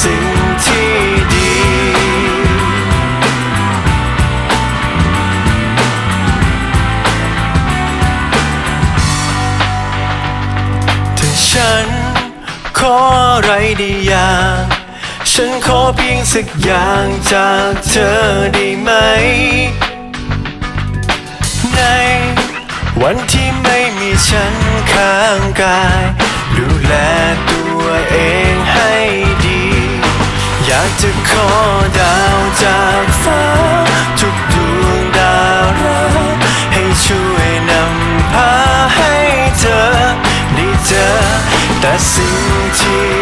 สิ่งที่ดี ถ้าฉันขออะไรดีอย่างฉันขอเพียงสักอย่างจากเธอได้ไหม ในวันที่ไม่มีฉันข้างกาย ดูแลตัวเองให้ด จะขอดาวจากฟ้า ทุกดวงดาวรักให้ช่วยนำพาให้เธอได้เจอแต่สิ่งที่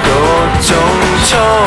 โปรดจงชค